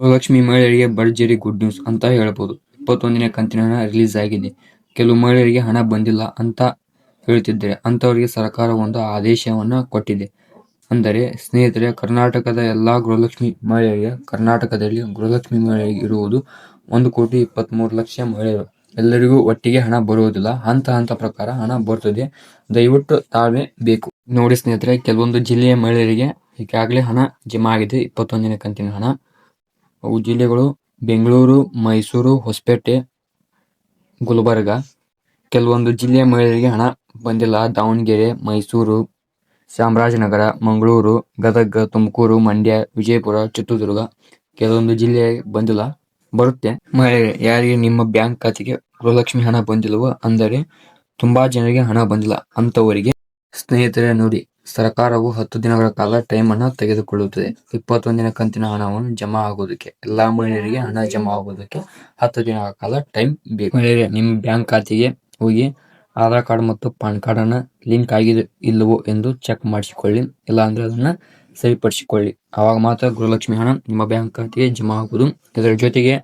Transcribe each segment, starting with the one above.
ಗೃಹಲಕ್ಷ್ಮಿ ಮಹಿಳೆಯರಿಗೆ ಭರ್ಜರಿ good news ಅಂತ ಹೇಳ್ಬೋದು. ಇಪ್ಪತ್ತೊಂದನೇ ಕಂತಿನ ಹಣ ರಿಲೀಸ್ ಆಗಿದೆ. ಕೆಲವು ಮಹಿಳೆಯರಿಗೆ ಹಣ ಬಂದಿಲ್ಲ ಅಂತ ಹೇಳ್ತಿದ್ದಾರೆ. ಅಂತವರಿಗೆ ಸರ್ಕಾರ ಒಂದು ಆದೇಶವನ್ನು ಕೊಟ್ಟಿದೆ. ಅಂದರೆ, ಸ್ನೇಹಿತರೆ, ಕರ್ನಾಟಕದ ಎಲ್ಲಾ ಗೃಹಲಕ್ಷ್ಮಿ ಮಹಿಳೆಯರಿಗೆ, ಕರ್ನಾಟಕದಲ್ಲಿ ಗೃಹಲಕ್ಷ್ಮಿ ಮಹಿಳೆಯರಿಗೆ ಇರುವುದು ಒಂದು ಕೋಟಿ ಇಪ್ಪತ್ಮೂರು ಲಕ್ಷ ಮಹಿಳೆಯರು. ಎಲ್ಲರಿಗೂ ಒಟ್ಟಿಗೆ ಹಣ ಬರುವುದಿಲ್ಲ. ಹಂತ ಹಂತ ಪ್ರಕಾರ ಹಣ ಬರ್ತದೆ. ದಯವಿಟ್ಟು ತಾಳ್ಮೆ ಬೇಕು. ನೋಡಿ ಸ್ನೇಹಿತರೆ, ಕೆಲವೊಂದು ಜಿಲ್ಲೆಯ ಮಹಿಳೆಯರಿಗೆ ಈಗಾಗಲೇ ಹಣ ಜಮಾ ಆಗಿದೆ. ಇಪ್ಪತ್ತೊಂದನೇ ಕಂತಿನ ಹಣ. ಅವು ಜಿಲ್ಲೆಗಳು ಬೆಂಗಳೂರು, ಮೈಸೂರು, ಹೊಸಪೇಟೆ, ಗುಲ್ಬರ್ಗ. ಕೆಲವೊಂದು ಜಿಲ್ಲೆಯ ಮಹಿಳೆಯರಿಗೆ ಹಣ ಬಂದಿಲ್ಲ. ದಾವಣಗೆರೆ, ಮೈಸೂರು, ಚಾಮರಾಜನಗರ, ಮಂಗಳೂರು, ಗದಗ, ತುಮಕೂರು, ಮಂಡ್ಯ, ವಿಜಯಪುರ, ಚಿತ್ರದುರ್ಗ ಕೆಲವೊಂದು ಜಿಲ್ಲೆ ಬಂದಿಲ್ಲ. ಬರುತ್ತೆ. ಮಹಿಳೆಯರಿಗೆ ಯಾರಿಗೆ ನಿಮ್ಮ ಬ್ಯಾಂಕ್ ಖಾತೆಗೆ ಗೃಹಲಕ್ಷ್ಮಿ ಹಣ ಬಂದಿಲ್ವೋ ಅಂದರೆ ತುಂಬಾ ಜನರಿಗೆ ಹಣ ಬಂದಿಲ್ಲ. ಅಂತವರಿಗೆ ಸ್ನೇಹಿತರೆ, ನೋಡಿ. ಸರ್ಕಾರವು ಹತ್ತು ದಿನಗಳ ಕಾಲ ಟೈಮ್ ಅನ್ನ ತೆಗೆದುಕೊಳ್ಳುತ್ತದೆ. ಇಪ್ಪತ್ತೊಂದಿನ ಕಂತಿನ ಹಣವನ್ನು ಜಮಾ ಆಗುವುದಕ್ಕೆ ಎಲ್ಲಾ ಮಹಿಳೆಯರಿಗೆ ಹಣ ಜಮಾ ಆಗುವುದಕ್ಕೆ ಹತ್ತು ದಿನಗಳ ಕಾಲ ಟೈಮ್ ಬೇಕು. ನಿಮ್ಮ ಬ್ಯಾಂಕ್ ಖಾತೆಗೆ ಹೋಗಿ ಆಧಾರ್ ಕಾರ್ಡ್ ಮತ್ತು ಪಾನ್ ಕಾರ್ಡ್ ಅನ್ನ ಲಿಂಕ್ ಆಗಿದೆ ಇಲ್ಲವೋ ಎಂದು ಚೆಕ್ ಮಾಡಿಸಿಕೊಳ್ಳಿ. ಇಲ್ಲ ಅಂದ್ರೆ ಅದನ್ನ ಸರಿಪಡಿಸಿಕೊಳ್ಳಿ. ಆವಾಗ ಮಾತ್ರ ಗೃಹಲಕ್ಷ್ಮಿ ಹಣ ನಿಮ್ಮ ಬ್ಯಾಂಕ್ ಖಾತೆಗೆ ಜಮಾ ಆಗುವುದು ಇದರ ಜೊತೆಗೆ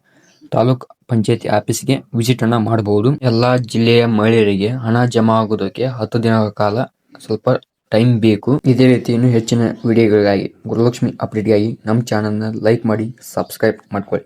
ತಾಲೂಕ್ ಪಂಚಾಯತಿ ಆಫೀಸ್ಗೆ ವಿಸಿಟ್ ಅನ್ನ ಮಾಡಬಹುದು. ಎಲ್ಲಾ ಜಿಲ್ಲೆಯ ಮಹಿಳೆಯರಿಗೆ ಹಣ ಜಮಾ ಆಗುವುದಕ್ಕೆ ಹತ್ತು ದಿನಗಳ ಕಾಲ ಸ್ವಲ್ಪ ಟೈಮ್ ಬೇಕು. ಇದೇ ರೀತಿ ಇನ್ನೂ ಹೆಚ್ಚಿನ ವಿಡಿಯೋಗಳಿಗಾಗಿ ಗುರುಲಕ್ಷ್ಮಿ ಅಪ್ಡೇಟ್ಗಾಗಿ ನಮ್ಮ ಚಾನಲ್ನ ಲೈಕ್ ಮಾಡಿ, ಸಬ್ಸ್ಕ್ರೈಬ್ ಮಾಡ್ಕೊಳ್ಳಿ.